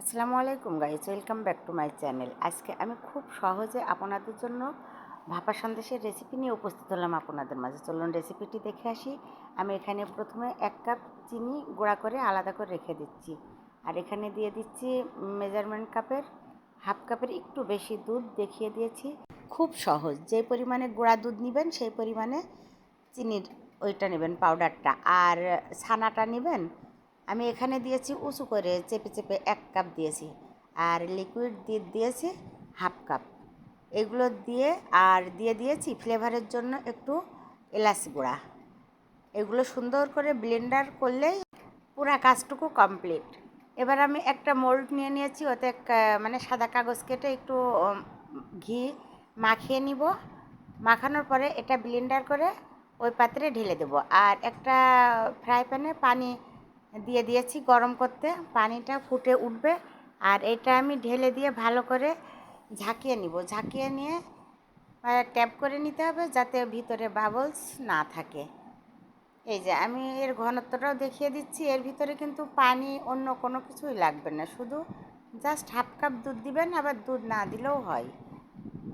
আসসালামু আলাইকুম guys welcome back to my channel আজকে আমি খুব সহজে আপনাদের জন্য ভাপা সন্দেশের রেসিপি নিয়ে উপস্থিত হলাম আপনাদের মাঝে। চলুন রেসিপিটি দেখে আসি। আমি এখানে প্রথমে এক কাপ চিনি গুঁড়া করে আলাদা করে রেখে দিচ্ছি। আর এখানে দিয়ে দিচ্ছি মেজারমেন্ট কাপের হাফ কাপের একটু বেশি দুধ দেখিয়ে দিয়েছি। খুব সহজ, যে পরিমাণে গুঁড়া দুধ নেবেন সেই পরিমাণে চিনির ওইটা নেবেন পাউডারটা আর ছানাটা নেবেন আমি এখানে দিয়েছি উঁচু করে চেপে চেপে এক কাপ দিয়েছি আর লিকুইড দিয়ে দিয়েছি হাফ কাপ এগুলো দিয়ে আর দিয়ে দিয়েছি ফ্লেভারের জন্য একটু এলাচ গুঁড়া। এগুলো সুন্দর করে ব্লেন্ডার করলেই পুরা কাজটুকু কমপ্লিট এবার আমি একটা মোল্ড নিয়ে নিয়েছি, ওতে মানে সাদা কাগজ কেটে একটু ঘি মাখিয়ে নিব। মাখানোর পরে এটা ব্লেন্ডার করে ওই পাত্রে ঢেলে দেবো। আর একটা ফ্রাই প্যানে পানি দিয়ে দিয়েছি গরম করতে। পানিটা ফুটে উঠবে আর এটা আমি ঢেলে দিয়ে ভালো করে ঝাঁকিয়ে নিব। ঝাঁকিয়ে নিয়ে ট্যাপ করে নিতে হবে যাতে ভিতরে বাবলস না থাকে। এই যে আমি এর ঘনত্বটাও দেখিয়ে দিচ্ছি। এর ভিতরে কিন্তু পানি অন্য কোনো কিছুই লাগবে না। শুধু জাস্ট হাফ কাপ দুধ দিবেন, আবার দুধ না দিলেও হয়।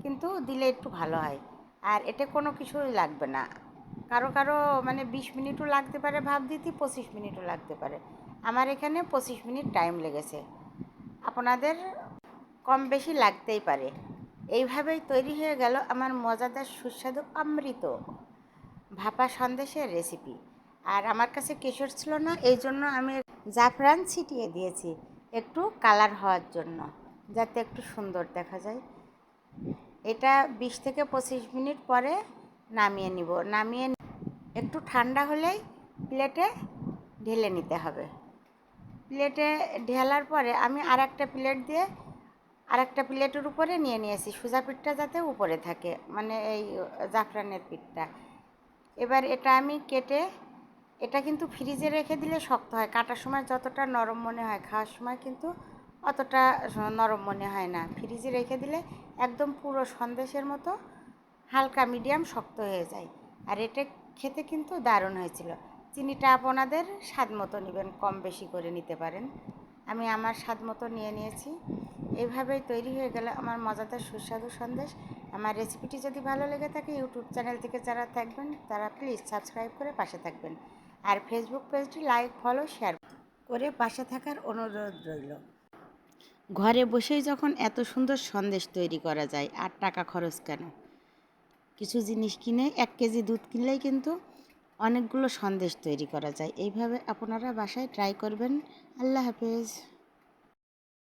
কিন্তু দিলে একটু ভালো হয়। আর এতে কোনো কিছুই লাগবে না। কারও কারও মানে বিশ মিনিটও লাগতে পারে ভাব দিতে, পঁচিশ মিনিটও লাগতে পারে। আমার এখানে পঁচিশ মিনিট টাইম লেগেছে। আপনাদের কম বেশি লাগতেই পারে। এইভাবেই তৈরি হয়ে গেল আমার মজাদার সুস্বাদু অমৃত। ভাপা সন্দেশের রেসিপি আর আমার কাছে কেশর ছিল না, এই জন্য আমি জাফরান ছিটিয়ে দিয়েছি একটু কালার হওয়ার জন্য, যাতে একটু সুন্দর দেখা যায়। এটা বিশ থেকে পঁচিশ মিনিট পরে নামিয়ে নিব। নামিয়ে একটু ঠান্ডা হলেই প্লেটে ঢেলে নিতে হবে। প্লেটে ঢেলার পরে আমি আর একটা প্লেট দিয়ে আর একটা প্লেটের উপরে নিয়ে নিয়েছি, সুজা পিঠটা যাতে উপরে থাকে মানে এই জাফরানের পিঠটা। এবার এটা আমি কেটে, এটা কিন্তু ফ্রিজে রেখে দিলে শক্ত হয়, কাটার সময় যতটা নরম মনে হয়, খাওয়ার সময় কিন্তু অতটা নরম মনে হয় না। ফ্রিজে রেখে দিলে একদম পুরো সন্দেশের মতো হালকা মিডিয়াম শক্ত হয়ে যায়। আর এটা খেতে কিন্তু দারুণ হয়েছিল। চিনিটা আপনাদের স্বাদ মতো নেবেন, কম বেশি করে নিতে পারেন। আমি আমার স্বাদ মতো নিয়ে নিয়েছি। এইভাবেই তৈরি হয়ে গেল আমার মজাদার সুস্বাদু সন্দেশ। আমার রেসিপিটি যদি ভালো লেগে থাকে ইউটিউব চ্যানেল থেকে যারা থাকবেন, তারা প্লিজ সাবস্ক্রাইব করে পাশে থাকবেন। আর ফেসবুক পেজটি লাইক ফলো শেয়ার করে পাশে থাকার অনুরোধ রইল। ঘরে বসেই যখন এত সুন্দর সন্দেশ তৈরি করা যায়, আর টাকা খরচ কেন? কিছু জিনিস কিনে, এক কেজি দুধ কিনলেই কিন্তু অনেকগুলো সন্দেশ তৈরি করা যায়। এইভাবে আপনারা বাসায় ট্রাই করবেন। আল্লাহ হাফেজ।